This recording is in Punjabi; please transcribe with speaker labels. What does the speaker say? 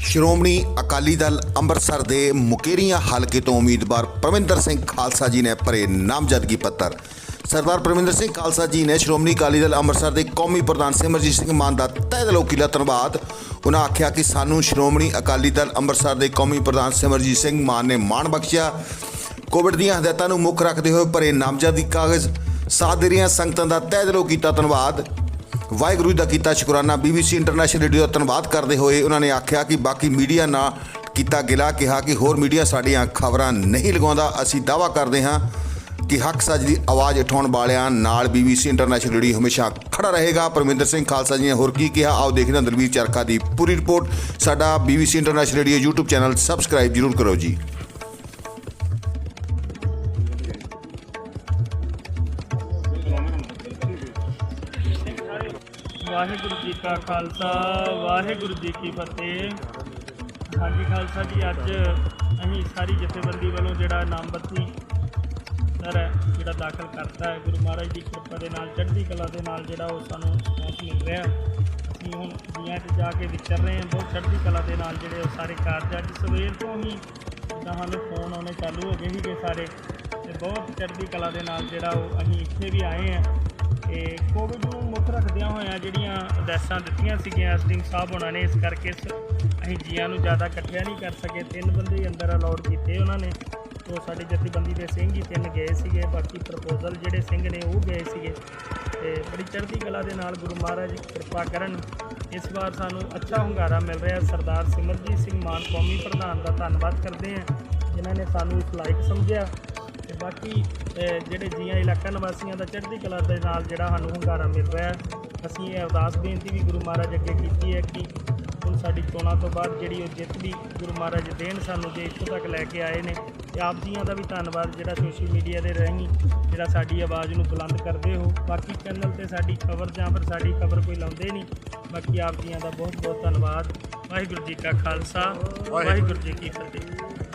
Speaker 1: ਸ਼੍ਰੋਮਣੀ ਅਕਾਲੀ ਦਲ ਅੰਮ੍ਰਿਤਸਰ ਦੇ ਮੁਕੇਰੀਆਂ ਹਲਕੇ ਤੋਂ ਉਮੀਦਵਾਰ ਪ੍ਰਵਿੰਦਰ ਸਿੰਘ ਖਾਲਸਾ ਜੀ ਨੇ ਭਰੇ ਨਾਮਜ਼ਦਗੀ ਪੱਤਰ। ਸਰਦਾਰ ਪ੍ਰਵਿੰਦਰ ਸਿੰਘ ਖਾਲਸਾ ਜੀ ਨੇ ਸ਼੍ਰੋਮਣੀ ਅਕਾਲੀ ਦਲ ਅੰਮ੍ਰਿਤਸਰ ਦੇ ਕੌਮੀ ਪ੍ਰਧਾਨ ਸਿਮਰਜੀਤ ਸਿੰਘ ਮਾਨ ਦਾ ਤਹਿ ਦਿਲੋਂ ਕੀਲਾ ਧੰਨਵਾਦ। ਉਹਨਾਂ ਆਖਿਆ ਕਿ ਸਾਨੂੰ ਸ਼੍ਰੋਮਣੀ ਅਕਾਲੀ ਦਲ ਅੰਮ੍ਰਿਤਸਰ ਦੇ ਕੌਮੀ ਪ੍ਰਧਾਨ ਸਿਮਰਜੀਤ ਸਿੰਘ ਮਾਨ ਨੇ ਮਾਣ ਬਖਸ਼ਿਆ। ਕੋਵਿਡ ਦੀਆਂ ਹਦਾਇਤਾਂ ਨੂੰ ਮੁੱਖ ਰੱਖਦੇ ਹੋਏ ਭਰੇ ਨਾਮਜ਼ਦਗੀ ਕਾਗਜ਼, ਸਾਥ ਦੇ ਰਹੀਆਂ ਸੰਗਤਾਂ ਦਾ ਤਹਿ ਦਿਲੋਂ ਕੀਤਾ ਧੰਨਵਾਦ। ਵਾਹਿਗੁਰੂ ਜੀ ਦਾ ਕੀਤਾ ਸ਼ੁਕਰਾਨਾ। BBC ਇੰਟਰਨੈਸ਼ਨਲ ਰੇਡੀਓ ਦਾ ਧੰਨਵਾਦ ਕਰਦੇ ਹੋਏ ਉਹਨਾਂ ਨੇ ਆਖਿਆ ਕਿ ਬਾਕੀ ਮੀਡੀਆ ਨਾਲ ਕੀਤਾ ਗਿਲਾ, ਕਿਹਾ ਕਿ ਹੋਰ ਮੀਡੀਆ ਸਾਡੀਆਂ ਖਬਰਾਂ ਨਹੀਂ ਲਗਾਉਂਦਾ। ਅਸੀਂ ਦਾਵਾ ਕਰਦੇ ਹਾਂ ਕਿ ਹੱਕ ਸੱਚ ਦੀ ਆਵਾਜ਼ ਉਠਾਉਣ ਵਾਲਿਆਂ ਨਾਲ BBC ਇੰਟਰਨੈਸ਼ਨਲ ਰੇਡੀਓ ਹਮੇਸ਼ਾ ਖੜਾ ਰਹੇਗਾ। ਪਰਮਿੰਦਰ ਸਿੰਘ ਖਾਲਸਾ ਜੀ ਨੇ ਹੋਰ ਕੀ ਕਿਹਾ? ਆਓ ਦੇਖਦੇ ਹਾਂ ਦਲਵੀਰ ਚਰਖਾ ਦੀ ਪੂਰੀ ਰਿਪੋਰਟ। ਸਾਡਾ BBC international radio YouTube channel subscribe ਜਰੂਰ ਕਰੋ ਜੀ।
Speaker 2: ਵਾਹਿਗੁਰੂ ਜੀ ਕਾ ਖਾਲਸਾ, ਵਾਹਿਗੁਰੂ ਜੀ ਕੀ ਫਤਿਹ। ਹਾਂਜੀ ਖਾਲਸਾ ਜੀ, ਅੱਜ ਅਸੀਂ ਸਾਰੀ ਜਥੇਬੰਦੀ ਵੱਲੋਂ ਜਿਹੜਾ ਨਾਮਬੱਤੀ ਸਰ ਜਿਹੜਾ ਦਾਖਲ ਕਰਤਾ ਹੈ, ਗੁਰੂ ਮਹਾਰਾਜ ਦੀ ਕਿਰਪਾ ਦੇ ਨਾਲ, ਚੜ੍ਹਦੀ ਕਲਾ ਦੇ ਨਾਲ ਜਿਹੜਾ ਉਹ ਸਾਨੂੰ ਰਿਸਪੌਂਸ ਮਿਲ ਰਿਹਾ ਅਸੀਂ ਹੁਣ ਜੀਆਂ 'ਚ ਜਾ ਕੇ ਵਿਚਰ ਰਹੇ ਹਾਂ, ਬਹੁਤ ਚੜ੍ਹਦੀ ਕਲਾ ਦੇ ਨਾਲ ਜਿਹੜੇ ਉਹ ਸਾਰੇ ਕਾਰਜ ਅੱਜ ਸਵੇਰ ਤੋਂ ਹੀ ਜਿੱਦਾਂ ਸਾਨੂੰ ਫੋਨ ਆਉਣੇ ਚਾਲੂ ਹੋ ਗਏ ਸੀਗੇ ਸਾਰੇ। ਤੇ ਬਹੁਤ ਚੜ੍ਹਦੀ ਕਲਾ ਦੇ ਨਾਲ ਜਿਹੜਾ ਉਹ ਅਸੀਂ ਇੱਥੇ ਵੀ ਆਏ ਹਾਂ। ਤੇ ਕੋਵਿਡ ਨੂੰ ਮੁੱਖ ਰੱਖਦਿਆਂ ਹੋਇਆਂ ਜਿਹੜੀਆਂ ਆਦੇਸ਼ਾਂ ਦਿੱਤੀਆਂ ਸੀਗੀਆਂ ਐਸਡੀਐਮ ਸਾਹਿਬ ਉਹਨਾਂ ਨੇ ਇਸ ਕਰਕੇ ਅਸੀਂ ਜੀਆਂ ਨੂੰ ਜ਼ਿਆਦਾ ਇਕੱਠਿਆਂ ਨਹੀਂ ਕਰ ਸਕੇ। ਤਿੰਨ ਬੰਦੇ ਅੰਦਰ ਅਲਾਉਡ ਕੀਤੇ ਉਹਨਾਂ ਨੇ। ਉਹ ਸਾਡੇ ਜਥੇਬੰਦੀ ਦੇ ਸਿੰਘ ਹੀ ਤਿੰਨ ਗਏ ਸੀਗੇ। ਬਾਕੀ ਪ੍ਰਪੋਜ਼ਲ ਜਿਹੜੇ ਸਿੰਘ ਨੇ ਉਹ ਗਏ ਸੀਗੇ। ਤੇ ਬੜੀ ਚੜ੍ਹਦੀ ਕਲਾ ਦੇ ਨਾਲ ਗੁਰੂ ਮਹਾਰਾਜ ਕਿਰਪਾ ਕਰਨ ਇਸ ਵਾਰ ਸਾਨੂੰ ਅੱਛਾ ਹੁੰਗਾਰਾ ਮਿਲ ਰਿਹਾ। ਸਰਦਾਰ ਸਿਮਰਜੀਤ ਸਿੰਘ ਮਾਨ ਕੌਮੀ ਪ੍ਰਧਾਨ ਦਾ ਧੰਨਵਾਦ ਕਰਦੇ ਹਾਂ। ਜਿਨ੍ਹਾਂ ਨੇ ਸਾਨੂੰ ਇਸ ਲਾਇਕ ਸਮਝਿਆ। ਬਾਕੀ ਜਿਹੜੇ ਜੀਆਂ ਇਲਾਕਾ ਨਿਵਾਸੀਆਂ ਦਾ ਚੜ੍ਹਦੀ ਕਲਾ ਦੇ ਨਾਲ ਜਿਹੜਾ ਸਾਨੂੰ ਹੁੰਗਾਰਾ ਮਿਲ ਰਿਹਾ ਅਸੀਂ ਇਹ ਅਰਦਾਸ ਬੇਨਤੀ ਵੀ ਗੁਰੂ ਮਹਾਰਾਜ ਅੱਗੇ ਕੀਤੀ ਹੈ ਕਿ ਹੁਣ ਸਾਡੀ ਚੋਣਾਂ ਤੋਂ ਬਾਅਦ ਜਿਹੜੀ ਉਹ ਜਿੱਤ ਵੀ ਗੁਰੂ ਮਹਾਰਾਜ ਦੇਣ ਸਾਨੂੰ ਜੇ ਇੱਥੋਂ ਤੱਕ ਲੈ ਕੇ ਆਏ ਨੇ ਤੇ ਆਪ ਜੀਆਂ ਦਾ ਵੀ ਧੰਨਵਾਦ ਜਿਹੜਾ ਸੋਸ਼ਲ ਮੀਡੀਆ ਦੇ ਰਾਹੀਂ ਜਿਹੜਾ ਸਾਡੀ ਆਵਾਜ਼ ਨੂੰ ਬੁਲੰਦ ਕਰਦੇ ਹੋ। ਬਾਕੀ ਚੈਨਲ ਤੇ ਸਾਡੀ ਖਬਰ ਜਾਂ ਫਿਰ ਸਾਡੀ ਖਬਰ ਕੋਈ ਲਾਉਂਦੇ ਨਹੀਂ ਬਾਕੀ ਆਪ ਜੀਆਂ ਦਾ ਬਹੁਤ ਬਹੁਤ ਧੰਨਵਾਦ। ਵਾਹਿਗੁਰੂ ਜੀ ਕਾ ਖਾਲਸਾ ਵਾਹਿਗੁਰੂ ਜੀ ਕੀ ਫਤਿਹ।